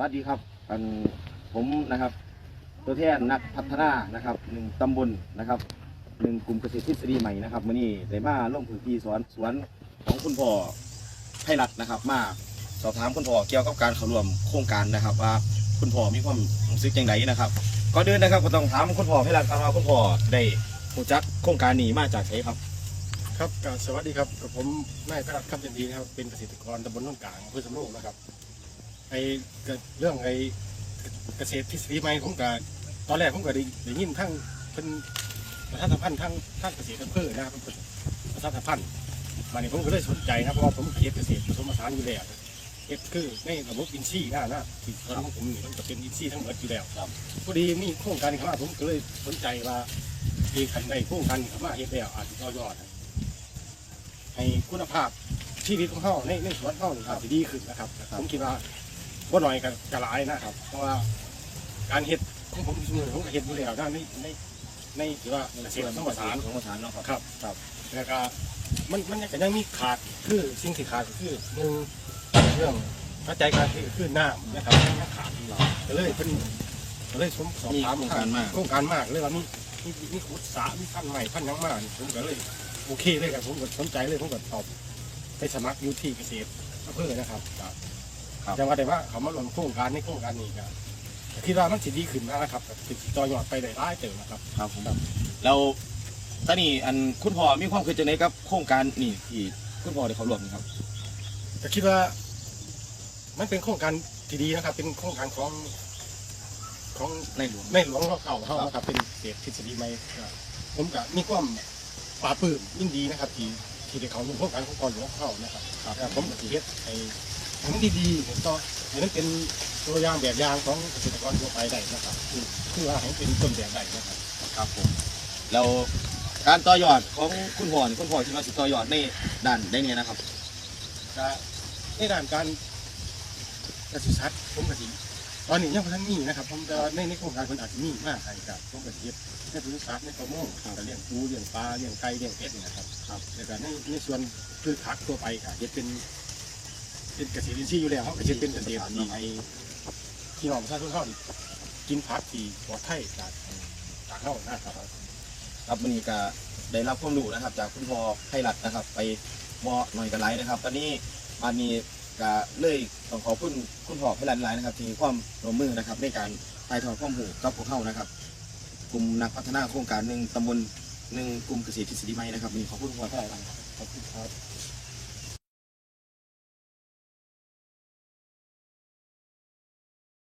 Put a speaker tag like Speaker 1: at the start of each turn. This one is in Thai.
Speaker 1: วัสดีครับอันผมนะครับ ตัวแทนนักพัฒนานะครับหนึ่งตำบลนะครับหนึ่งกลุ่มเกษตรทฤษฎีใหม่นะครับมื่อนี้ได้มาลงพื้นที่สวนสวนของคุณพ่อไพรัตน์นะครับ มาสอบถามคุณพ่อเกี่ยวกับการเข้าร่วมโครงการนะครับ ว่าคุณพ่อมีความรู้สึกอย่างไรนะครับก่อนอื่นนะครับก็ต้องถามคุณพ่อไพรัตน์ครับว่าคุณพ่อได้รู้จักโครงการนี้มาจากไหนครับ
Speaker 2: ครับสวัสดีครับกับผมนายพระรัตน์คำจันทีนะครับเป็นเกษตรกรตำบลโนนกลางอำเภอสำโรงนะครับ ไอ้ก็เรื่องไอ้เกษตรทฤษฎีใหม่ผมก็ตอนแรกผมก็ได้ได้ยินทั้งเป็นประชาสัมพันธ์ทั้งทั้งเกษตรอำเภอนะครับเป็นประชาสัมพันธ์มาเนี่ยผมก็เลยสนใจนะเพราะว่าผมเฮ็ดเกษตรผสมผสานอยู่แล้วเฮ็ดคือในระบบอินทรีย์นะนะที่สวนของผมนี่มันจะเป็นอินทรีย์ทั้งหมดอยู่แล้ว
Speaker 1: ครับ
Speaker 2: พอดีมีโครงการเข้ามาผมก็เลยสนใจว่ามีขันในโครงการเข้ามาเฮ็ดแล้วอาจจะต่อยอดให้คุณภาพชีวิตของเขาในในสวนเขานี่อาจจะดีขึ้นนะครับผมคิดว่า ว่าหน่อยกับกระหลายนะครับ เพราะว่าการเฮ็ดของผมเสมอผมก็เฮ็ดอยู่แล้วนะในในในที่ว่าเกษตรผสมผสาน
Speaker 1: ผสมผสานเนาะครับ
Speaker 2: ครับครับแล้วก็มันมันก็ยังมีขาดคือสิ่งที่ขาดก็คือหนึ่งเรื่องปัจจัยการที่คือน้ำนะครับยังขาดอยู่ก็เลยเป็นก็เลยผมสอบถาม
Speaker 1: มีโครงการมาก
Speaker 2: โครงการมากเลยว่ามีมีมีขุดสระมีพันธุ์ใหม่พันธุ์หยังมากผมก็เลยโอเคเลยครับผมก็สนใจเลยผมก็ตอบไปสมัครอยู่ที่เกษตรอำเภอนะครับ ครับ
Speaker 1: ครับ
Speaker 2: จังหวัดใดว่าเขามาลงโครงการในโครงการนี้ครับคิดว่ามันสิดีขึ้นนะครับติดต่อยอดไปได้หลายเติมนะครับ
Speaker 1: ครับผมแล้วตอนนี้อันคุณพ่อมีความคิดจะไหนกับโครงการนี่ที่คุณพ่อได้เข้าร่วมนี่ครับ
Speaker 2: แต่คิดว่า มันเป็นโครงการที่ดีนะครับ เป็นโครงการของของ
Speaker 1: ในหลวง
Speaker 2: ในหลวงเราเก่าเขานะครับ เป็นเศษทฤษฎีใหม่ก็ผมก็มีความปลาปลื้มยินดีนะครับ ที่ที่ได้เขาร่วมโครงการของกรหลวงเขานะครับครับผมก็สิเฮ็ดให้ ให้มันดีๆผมก็ให้มันเป็นตัวอย่างแบบอย่างของเกษตรกรทั่วไปได้นะครับคือคือว่าให้เป็นต้นแบบได้นะครับ
Speaker 1: ครับผมแล้วการต่อยอดของคุณพ่อนี่คุณพ่อคิดว่าสิต่อยอดในด้านได้เนี่ยนะครับ
Speaker 2: ก็ในด้านการกระสุสัตว์ผมกระสิตอนนี้ยังพันมีนะครับผมจะในในโครงการคนอาจจะมีมากอะไรกับผมกระสิในกระสุสัตว์ในประมงก็เลี้ยงปูเลี้ยงปลาเลี้ยงไก่เลี้ยงเป็ดนี่นะครับครับแล้วก็ในในส่วนพืชผักตัวไปก็จะเป็น เป็นเกษตรอินทรีย์อยู่แล้วเขาก็จะเป็นเกษตรที่ให้ที่น้องประชาชนเขานี่กินผักที่ปลอดภัยจากจากเขานะครับ
Speaker 1: ครับวันนี้ก็ได้รับความรู้นะครับ จากคุณพ่อไพรัตน์นะครับ ไปบ่หน่อยกันไรนะครับ ตอนนี้มามีก็เลยต้องขอบคุณคุณพ่อไพรัตน์หลายนะครับ ที่ให้ความร่วมมือนะครับ ในการถ่ายทอดความรู้กับพวกเขานะครับ กลุ่มนักพัฒนาโครงการหนึ่งตำบลหนึ่งกลุ่มเกษตรทฤษฎีใหม่นะครับวันนี้ขอบคุณคุณพ่อไพรัตน์ครับ
Speaker 2: ขอบคุณครับ